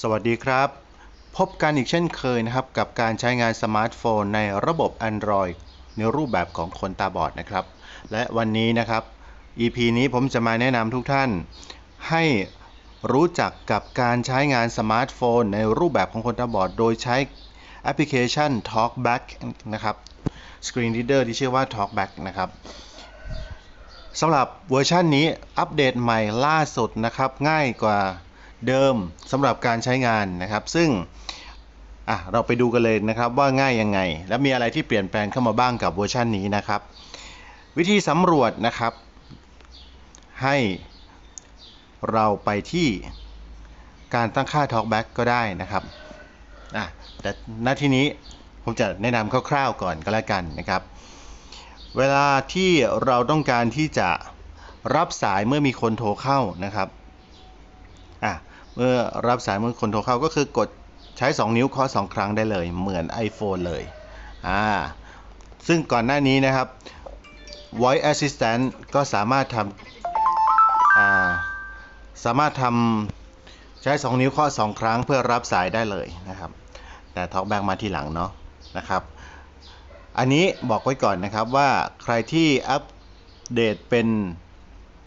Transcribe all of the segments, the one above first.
สวัสดีครับ พบกันอีกเช่นเคยนะครับ กับการใช้งานสมาร์ทโฟนในระบบ Android ในรูปแบบของคนตาบอดนะครับ และวันนี้นะครับ EP นี้ผมจะมาแนะนำทุกท่าน ให้รู้จักกับการใช้งานสมาร์ทโฟน ในรูปแบบของคนตาบอด โดยใช้แอปพลิเคชัน TalkBack นะครับ Screen Reader ที่ชื่อว่า TalkBack นะครับสำหรับเวอร์ชันนี้อัปเดตใหม่ล่าสุดนะครับ ง่ายกว่า เดิมสำหรับการใช้งานนะครับ ซึ่งอะเราไปดูกันเลยนะครับว่าง่ายยังไง และมีอะไรที่เปลี่ยนแปลงเข้ามาบ้างกับเวอร์ชันนี้นะครับ วิธีสำรวจนะครับ ให้เราไปที่การตั้งค่า TalkBack ก็ได้นะครับอะแต่ณที่นี้ผมจะแนะนำคร่าวๆก่อนก็แล้วกันนะครับ เวลาที่เราต้องการที่จะรับสายเมื่อมีคนโทรเข้านะครับ เมื่อรับสายเมื่อคนโทรเข้าก็คือกดใช้ 2 นิ้วเคาะ2ครั้งได้เลย เหมือน iPhone เลยอ่าซึ่งก่อนหน้านี้นะครับ Voice Assistant ก็สามารถทำอ่าสามารถทำใช้ 2 นิ้วเคาะ2ครั้งเพื่อรับสายได้เลยนะครับ แต่ TalkBack มาทีหลังเนาะนะครับ อันนี้บอกไว้ก่อนนะครับว่าใครที่อัปเดตเป็น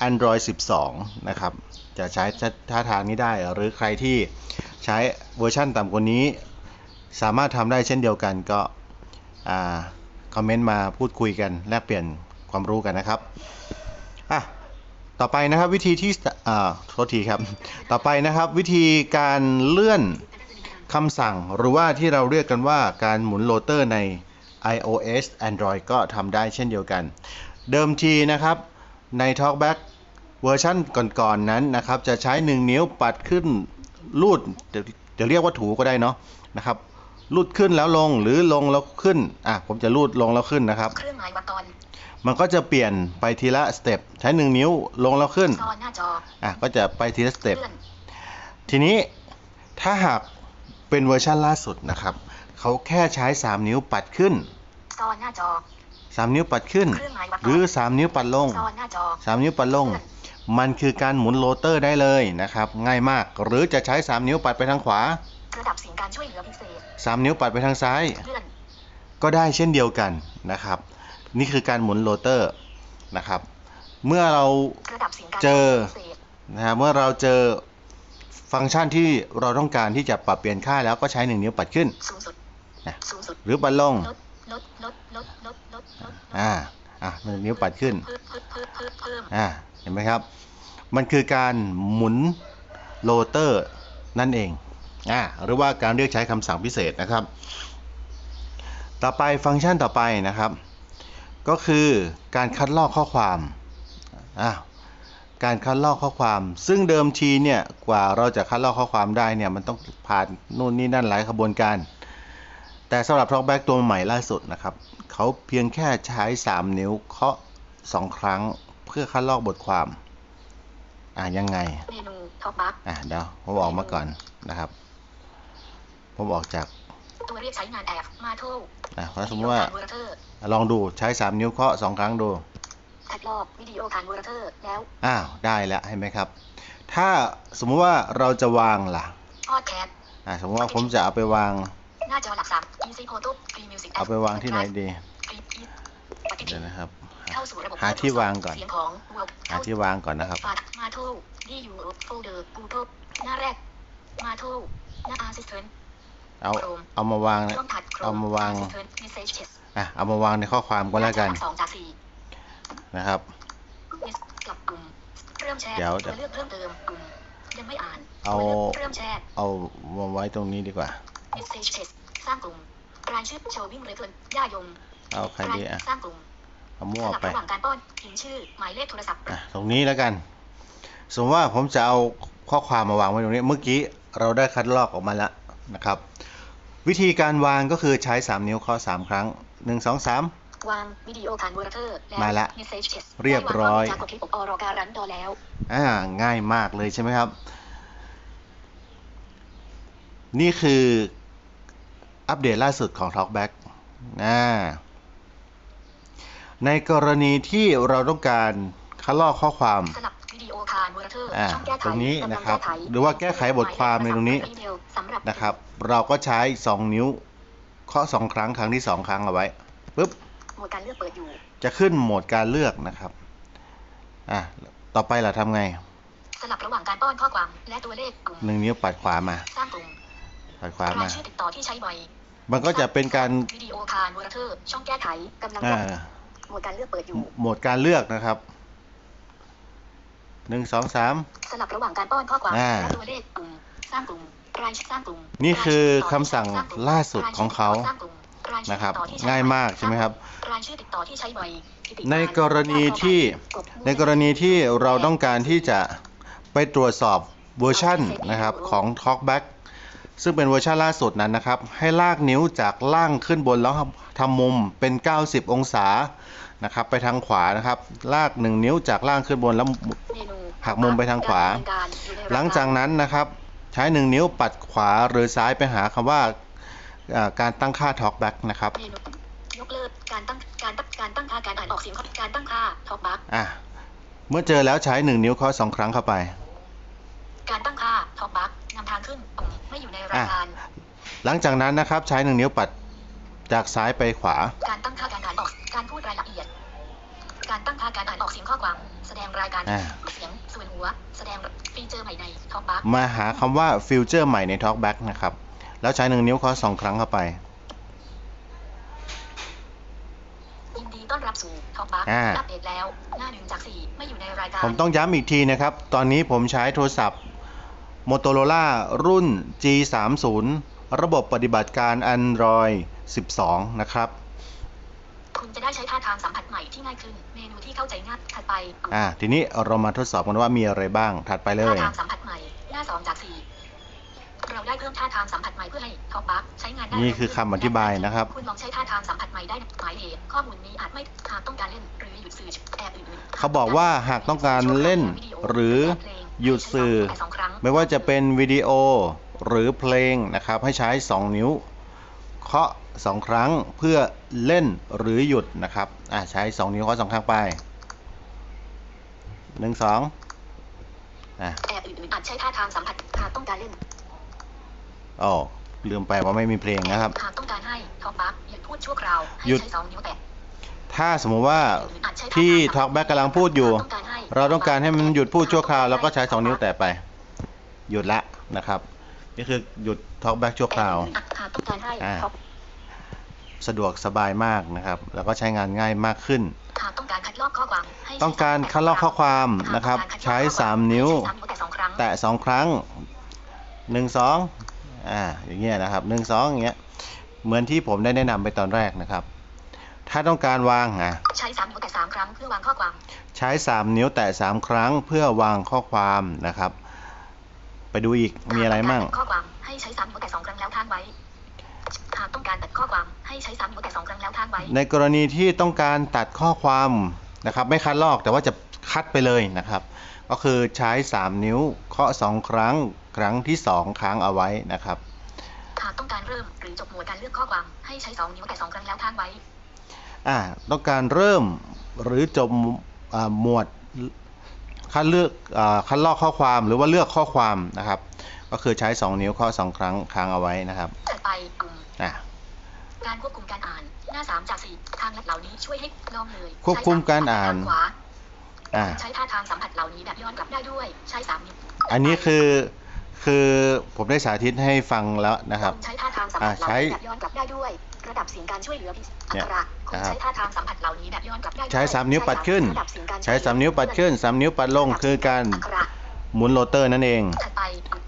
Android 12 นะครับ จะใช้ท่าทางนี้ได้ หรือใครที่ใช้เวอร์ชั่นต่ำกว่านี้ สามารถทำได้เช่นเดียวกันก็คอมเมนต์มาพูดคุยกันแลกเปลี่ยนความรู้กันนะครับอะต่อไปนะครับวิธีที่อ่าโทษทีครับ ต่อไปนะครับวิธีการเลื่อนคำสั่งหรือว่าที่เราเรียกกันว่าการหมุนโรเตอร์ใน iOS Android ก็ทำได้เช่นเดียวกัน เดิมทีนะครับใน TalkBack เวอร์ชันก่อนๆนนั้นนะครับจะใช้ 1 นิ้วปัดขึ้นลูดจะเรียกว่าถูก็ได้เนาะนะครับลูดขึ้นแล้วลงหรือลงแล้วขึ้นอะผมจะลูดลงแล้วขึ้นนะครับเครื่องหมายวัดตอนมันก็จะเปลี่ยนไปทีละสเต็ปใช้ 1 นิ้วลงแล้วขึ้นซอนหน้าจออะก็จะไปทีละสเต็ปเลื่อนทีนี้ถ้าหากเป็นเวอร์ชันล่าสุดนะครับเขาแค่ใช้ 3 นิ้วปัดขึ้นซอนหน้าจอ3นิ้วปัดขึ้นเครื่องหมายวัดตอนหรือ 3 นิ้วปัดลงซอนหน้าจอ3นิ้วปัดลง มันคือการหมุนโรเตอร์ได้เลยนะครับ ง่ายมาก หรือจะใช้ 3 นิ้วปัดไปทางขวาระดับสิ่งการช่วยเหลือพิเศษ3นิ้วปัดไปทางซ้ายเลื่อนก็ได้เช่นเดียวกันนะครับ นี่คือการหมุนโรเตอร์นะครับ เมื่อเราระดับสิ่งการเจอช่วยหลืพิเศษนะครับเมื่อเราเจอฟังก์ชันที่เราต้องการที่จะปรับเปลี่ยนค่าแล้วก็ใช้ 1 นิ้วปัดขึ้นสูงสุดนะสูงสุดหรือปัดลงลดลดลดลดลดลดลดอ่าอะหนึ่งนิ้วปัดขึ้นเพิ่มเพิ่มเพิ่มเพิ่มเพิ่มอ่า เห็นไหมครับ มันคือการหมุนโรเตอร์นั่นเองอ่าหรือว่าการเรียกใช้คำสั่งพิเศษนะครับ ต่อไปฟังก์ชันต่อไปนะครับ ก็คือการคัดลอกข้อความอ่าการคัดลอกข้อความ ซึ่งเดิมทีเนี่ยกว่าเราจะคัดลอกข้อความได้เนี่ยมันต้องผ่านนู่นนี่นั่นหลายขบวนการ แต่สำหรับ TalkBack ตัวใหม่ล่าสุดนะครับเขาเพียงแค่ใช้ 3 นิ้วเคาะ 2 ครั้ง เพื่อคัดลอกบทความ อะยังไง เมนูท็อปบัคอะเดี๋ยวผมออกมาก่อนนะครับ ผมออกจากตัวเรียกใช้งานแอบมาโทรอะเพราะสมมติว่าเวอร์เทอร์ลองดูใช้3นิ้วเคาะ2ครั้งดูคัดลอกวิดีโอผ่านเวอร์เทอร์แล้วอ้าวได้แล้วเห็นไหมครับ ถ้าสมมุติว่าเราจะวางล่ะพอดแคสต์อะสมมติว่าผมจะเอาไปวางหน้าจอหลักสาม Easy Photo Free Music เอาไปวางที่ไหนดีปฏิทิเดี๋ยวนนะครับ เข้าสู่ระบบหาที่วางก่อน เสียงของ World หาที่วางก่อนนะครับปัดมาโทรดีอยู่โฟลเดอร์ Google หน้าแรก มาโทรหน้า Assistant เอาเอามาวางนะช่องถัด Chrome เอามาวาง Assistant Messages อะเอามาวางในข้อความก็แล้วกันหาจอหสองจากสี่นะครับ List กลับกลุ่มเริ่มแชร์เดี๋ยวตัวเลือกเพิ่มเติมกลุ่มยังไม่อ่านเอาตัวลืกเริ่มแชร์เอามาไว้ตรงนี้ดีกว่า Messages สร้างกลุ่มรายชื่อโชว์วิ่งเรเทิร์นย่ายงเอาใครดีอะสร้างกลุ่ม เอาสมั่วลับไประหว่างการป้อนพิมพ์ชื่อหมายเลขโทรศัพท์อะตรงนี้แล้วกัน สมมติว่าผมจะเอาข้อความมาวางไว้ตรงนี้ เมื่อกี้เราได้คัดลอกออกมาแล้วนะครับ วิธีการวางก็คือใช้ 3 นิ้วเคาะ3ครั้ง 1 2 3 วางวิดีโอผ่านเวอร์เทอร์แล้วมาละ Messages เรียบร้อยได้วางจากกดคลิปออรอการันดอแล้วอ่าง่ายมากเลยใช่ไหมครับ นี่คืออัปเดตล่าสุดของ TalkBack อ่า ในกรณีที่เราต้องการคัดลอกข้อความสลับวิดีโอผ่านวอร์เทอร์อ่าช่องแก้ไขตรงนี้กำลังนะครับแก้ไขหรือว่าแก้ไขบทความในตรงนี้อีเมลสำหรับนะครับ เราก็ใช้ 2 นิ้วเคาะ2ครั้งครั้งที่ 2 ครั้งเอาไว้ปุ๊บหมวดการเลือกเปิดอยู่จะขึ้นโหมดการเลือกนะครับอะต่อไปเราทำไงสลับระหว่างการป้อนข้อความและตัวเลขกลุ่มหนึ่งนิ้วปัดขวามาสร้างกลุ่มปัดขวารายมาชื่อติดต่อที่ใช้บ่อยมันก็จะเป็นการวิดีโอคานวอร์เทอร์ช่องแก้ไขกำลัง อ่าหมวดการเลือกเปิดอยู่ โหมดการเลือกนะครับหนึ่งสองสามสลับระหว่างการป้อนข้อความอ่าและตัวเลขกลุ่มสร้างกลุ่มรายชื่อสร้างกลุ่มนี่คือรายชื่ติดต่คำสั่งสร้กลุ่มล่าสุดของเขารยชื่อติดต่อสร้างกลุ่มรายชื่อนะครับติดต่อที่ใช้ง่ายบ่อมากใช่ไหมครับรายชื่อติดต่อที่ใช้บ่อยทิติในกรณีที่กดในกรณีที่เราต้องการที่จะไปตรวจสอบเวอร์ชันนะครับของ Talkback ซึ่งเป็นเวอร์ชันล่าสุดนั้นนะครับ ให้ลากนิ้วจากล่างขึ้นบนแล้วทำมุมเป็น 90 องศานะครับ ไปทางขวานะครับ ลาก 1 นิ้วจากล่างขึ้นบนแล้วเมนูหักมุมไปทางขวากรดำเนินการอยู่ในรยรหลังจากนั้นนะครับ ใช้ 1 นิ้วปัดขวาหรือซ้ายไปหาคำว่าอ่าการตั้งค่า Talkback นะครับเมนูยกเลิกการตั้งการตั้งการตั้งค่าการอ่านออกเสียงการตั้งค่าท็อกบัคอะเมื่อเจอแล้วใช้ 1 นิ้วเคาะ2ครั้งเข้าไป การตั้งค่าท็อกบัคนำทางขึ้นปุ่มไม่อยู่ในรายการ หลังจากนั้นนะครับใช้1นิ้วปัดจากซ้ายไปขวา การตั้งค่าการอ่านออกการพูดรายละเอียด การตั้งค่าการอ่านออกเสียงข้อความ แสดงรายการอ่าเสียงส่วนหัว แสดงฟีเจอร์ใหม่ในท็อกบัคมาหาคำว่าฟิวเจอร์ใหม่ใน Talkback นะครับ แล้วใช้1นิ้วเคาะ2ครั้งเข้าไปยินดีต้อนรับสู่ท็อกบัคอ่าอัปเดตแล้วหน้าหนึ่งจากสี่ไม่อยู่ในรายการผมต้องย้ำอีกทีนะครับ ตอนนี้ผมใช้โทรศัพท์ Motorola รุ่น G30 ระบบปฏิบัติการ Android 12 นะครับ คุณจะได้ใช้ท่าทางสัมผัสใหม่ที่ง่ายขึ้น เมนูที่เข้าใจง่ายถัดไป อ่า ทีนี้เรามาทดสอบกันว่ามีอะไรบ้าง ถัดไปเลท่ายทางสัมผัสใหม่ หน้าสองจากสี่เราได้เพิ่มท่าทางสัมผัสใหม่เพื่อให้ท็อกบัคใช้งานได้ นี่คือคำอธิบายนะครับ คุณลองใช้ท่าทางสัมผัสใหม่ได้หมายเหตุข้อมูลนี้อาจไม่หากต้องการเล่นหรือหยุดสื่อแอบอื่นๆเขาบอกว่าหากต้องการเล่นหรือหยุดสื่อสองครั้งไม่ว่าจะเป็นวิดีโอ หรือเพลงนะครับ ให้ใช้ 2 นิ้ว เคาะ 2 ครั้งเพื่อเล่นหรือหยุดนะครับอะใช้ 2 นิ้วเคาะสองครั้งไป1 2อะแอบอื่นๆอาจใช้ท่าทางสัมผัสหากต้องการเล่นอ๋อลืมไปว่าไม่มีเพลงนะครับหากต้องการให้ท็อกบัคหยุดพูดชั่วคราวให้หยุดใช้สองนิ้วแตะถ้าสมมุติว่าอาจใช้ท่าที่ทางสัมผัส Talkback กำลังพูดอยู่หกต้งให้เราต้องการให้มันหยุดพูดชั่วคราวเราก็ใช้2นิ้วแตะไป หยุดละนะครับ นี่คือหยุด Talkback ชั่วคราวหากต้องการให้อ่าท็อกสะดวกสบายมากนะครับ แล้วก็ใช้งานง่ายมากขึ้นหากต้องการคัดลอกข้อความให้ใช้ต้องการคัดลอกข้อความนะครับหากต้องการคัดลอกใช้ข้อคว3นิ้วใช้สามนิ้วแต่สองครั้งแตะ 2 ครั้ง 1 2อ่าอย่างเงี้ยนะครับ 1 2อย่างเงี้ยเหมือนที่ผมได้แนะนำไปตอนแรกนะครับ ถ้าต้องการวางอะใช้สามนิ้วแต่สามครั้งเพื่อวางข้อความ ใช้ 3 นิ้วแตะ3ครั้งเพื่อวางข้อความนะครับ ไปดูอีกมีอะไรมั่งหากต้องการตัดข้อความให้ใช้สามนิ้วแต่สองครั้งแล้วค้างไว้หากต้องการตัดข้อความให้ใช้สามนิ้วแต่สองครั้งแล้วค้างไว้ ในกรณีที่ต้องการตัดข้อความนะครับ ไม่คัดลอกแต่ว่าจะคัดไปเลยนะครับ ก็คือใช้ 3 นิ้วเคาะ2 ครั้ง ครั้งที่ 2 ค้างเอาไว้นะครับหากต้องการเริ่มหรือจบหมวดการเลือกข้อความให้ใช้สองนิ้วแต่สองครั้งแล้วค้างไว้อ่าต้องการเริ่มหรือจบอ่าหมวด คัดเลือกอ่าคัดลอกข้อความหรือว่าเลือกข้อความนะครับ ก็คือใช้ 2 นิ้วเคาะ2ครั้งค้างเอาไว้นะครับถัดไปกลุ่มอ่าการควบคุมการอ่านหน้าสามจากสี่ทางลัดเหล่านี้ช่วยให้ลองเลยควบคุมการอ่านใช้สมนิ้วขวาอ่าใช้ท่าทางสัมผัสเหล่านี้แบบย้อนกลับได้ด้วยใช้สามนิ้วอันนี้คือคือผมได้สาธิตให้ฟังแล้วนะครับ ใช้ท่าทางสัมผัสเหล่าอ่าใช้นี้แบบย้อนกลับได้ด้วย ระดับเสียงการช่วยเหลือพิเศษอัเนี่ยกขระคุณนะครับใช้ท่าทางสัมผัสเหล่านี้แบบย้อนกลับได้ด้วยใช้สามนิ้วปัดขึ้นระดับเสียงการใช้3นิ้วปัดขึ้น3นิ้วปัดลงคือการอักขระหมุนโรเตอร์นั่นเองถัดไป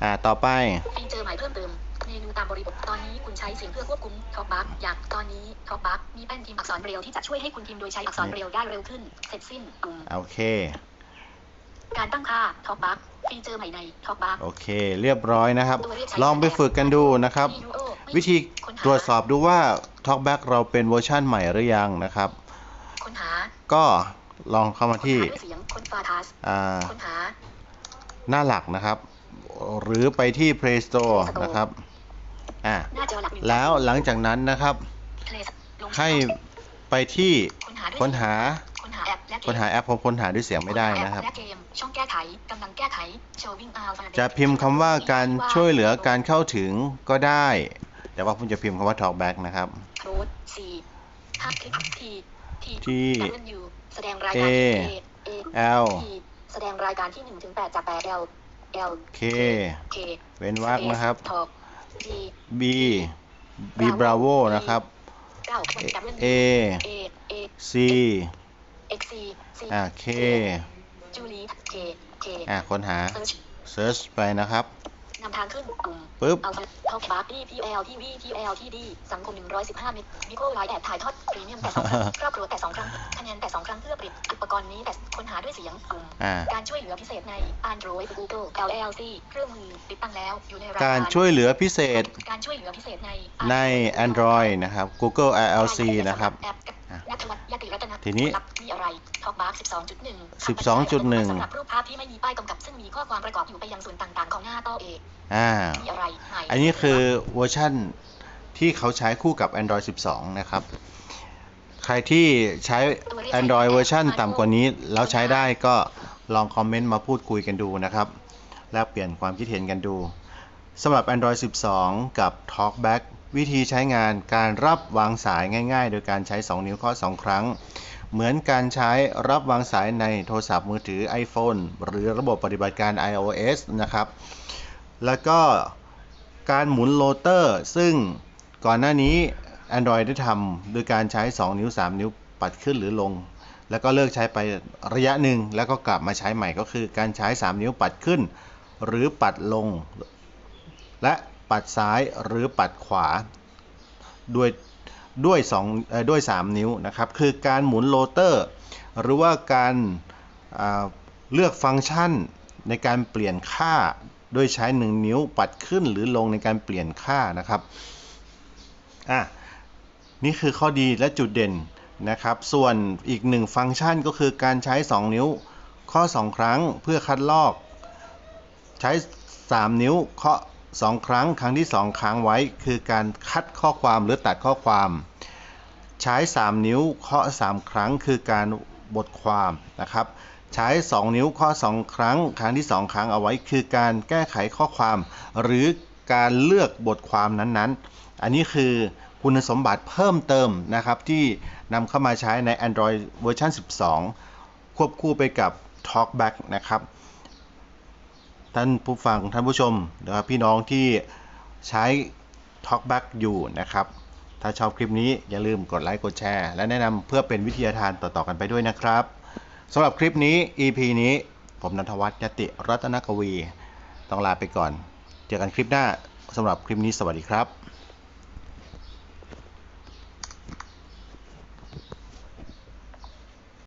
อ่าต่อไปฟีเจอร์ใหม่เพิ่มเติมเมนูตามบริบทตอนนี้คุณใช้เสียงเพื่อควบคุมท็อกบัคอยากตอนนี้ท็อกบัคมีแป้นพิมพ์อักษรเรียวที่จะช่วยให้คุณพิมพ์โดยใช้อักษรเรียวได้เร็วขึ้น เสร็จสิ้นปุ่มโอเค การตั้งค่าท็อกบัคฟีเจอร์ใหม่ในท็อกบัคโอเค เรียบร้อยนะครับ ลองไปฝึกกันดูนะครับไม่วิธีค้นหาตรวจสอบดูว่า Talkback เราเป็นเวอร์ชั่นใหม่หรือยังนะครับค้นหาก็ลองเข้ามาที่ค้นหาด้วยเสียงค้นฟาทัสอ่าค้นหาหน้าหลักนะครับ หรือไปที่ Play Store นะครับอ่าหน้าจอหลักหนึ่งแล้วหลังจากนั้นนะครับ Play ลงให้ไปที่ค้นหาด้วยค้นหาค้นหาแอปและเกมค้นหาแอปผมค้นหาด้วยเสียงไม่ได้นะครับและเกมช่องแก้ไขกำลังแก้ไข showing alphabet จะพิมพ์คำว่าการช่วยเหลือการเข้าถึงก็ได้ แต่ว่าผมจะพิมพ์คำว่า talkback นะครับ โค้ดสี่ห้าคลิกทีที T ดับเบิลยูแสดงรายการที่ A A L ทีแสดงรายการที่หนึ่งถึงแปดจากแปด L L K K เว้นวรรคนะครับทอก G B B bravo นะครับเก้าดับเบิล A A A C X C C อ่า K จูลี K K อ่าค้นหา search search ไปนะครับ นำทางขึ้นกลุ่มปึ๊บเอาท็อปบาร์ที่พีเอลที่วีทีเอลที่ดีสังคม115เมตรมิโครไลน์แอบถ่ายทอดพรีเมียมแต่สองครั้งครอบครัวแต่สองครั้งคะแนนแต่สองครั้งเพื่อผลิตอุปกรณ์นี้แต่ค้นหาด้วยเสียงกลุ่มอ่าการช่วยเหลือพิเศษใน Android Google LLC เครื่องมือติดตั้งแล้วอยู่ในรายการช่วยเหลือพิเศษ การช่วยเหลือพิเศษในใน Android นะครับ Google LLC นะครับแอปนั ทวัฒน์ยติรัตนทีนี้รับมีอะไรท็อกบาร์12.1 12.1สำหรับรูปภาพที่ไม่มีป้ายกำกับซึ่งมีข้อความประกอบอยู่ไปยังส่วนต่างๆของหน้าโต๊ะเอกอ่ามีอะไรใหม่อันนี้คือเวอร์ชั่นที่เขาใช้คู่กับ Android 12 นะครับ ใครที่ใช้ Android เวอร์ชันต่ำกว่านี้ แล้วใช้ได้ก็ลองคอมเมนต์มาพูดคุยกันดูนะครับ แลกเปลี่ยนความคิดเห็นกันดูสำหรับ Android 12 กับ TalkBack วิธีใช้งานการรับวางสายง่าย ๆ โดยการใช้ 2 นิ้วเคาะ2ครั้ง เหมือนการใช้รับวางสายในโทรศัพท์มือถือ iPhone หรือระบบปฏิบัติการ iOS นะครับ แล้วก็การหมุนโรเตอร์ ซึ่งก่อนหน้านี้ Android ได้ทำโดยการใช้ 2 นิ้ว 3 นิ้วปัดขึ้นหรือลง แล้วก็เลิกใช้ไประยะหนึ่ง แล้วก็กลับมาใช้ใหม่ก็คือ การใช้ 3 นิ้วปัดขึ้น หรือปัดลง และ ปัดซ้ายหรือปัดขวา ด้วยด้วย2เอ่อด้วย 3 นิ้วนะครับ คือการหมุนโรเตอร์ หรือว่าการเลือกฟังก์ชันในการเปลี่ยนค่าโดยใช้ 1 นิ้วปัดขึ้นหรือลงในการเปลี่ยนค่านะครับอะนี่คือข้อดีและจุดเด่นนะครับ ส่วนอีกหนึ่งฟังก์ชันก็คือการใช้ 2 นิ้วข้อ2ครั้งเพื่อคัดลอก ใช้ 3 นิ้วเคาะ 2ครั้งครั้งที่2ค้างไว้ คือการคัดข้อความหรือตัดข้อความ ใช้ 3 นิ้วเคาะ 3 ครั้ง คือการบทความนะครับ ใช้ 2 นิ้วเคาะ2ครั้ง ครั้งที่ 2 ครั้งเอาไว้ คือการแก้ไขข้อความ หรือการเลือกบทความนั้นๆ อันนี้คือคุณสมบัติเพิ่มเติมนะครับ ที่นำเข้ามาใช้ใน Android เวอร์ชัน12 ควบคู่ไปกับ TalkBack นะครับ ท่านผู้ฟังท่านผู้ชมนะครับพี่น้องที่ใช้ TalkBack อยู่นะครับ ถ้าชอบคลิปนี้อย่าลืมกดไลค์กดแชร์ และแนะนำเพื่อเป็นวิทยาทานต่อๆกันไปด้วยนะครับสำหรับคลิปนี้ EP นี้ผมนันทวัฒน์ยติรัตนกวี ต้องลาไปก่อน เจอกันคลิปหน้าสำหรับคลิปนี้สวัสดีครับ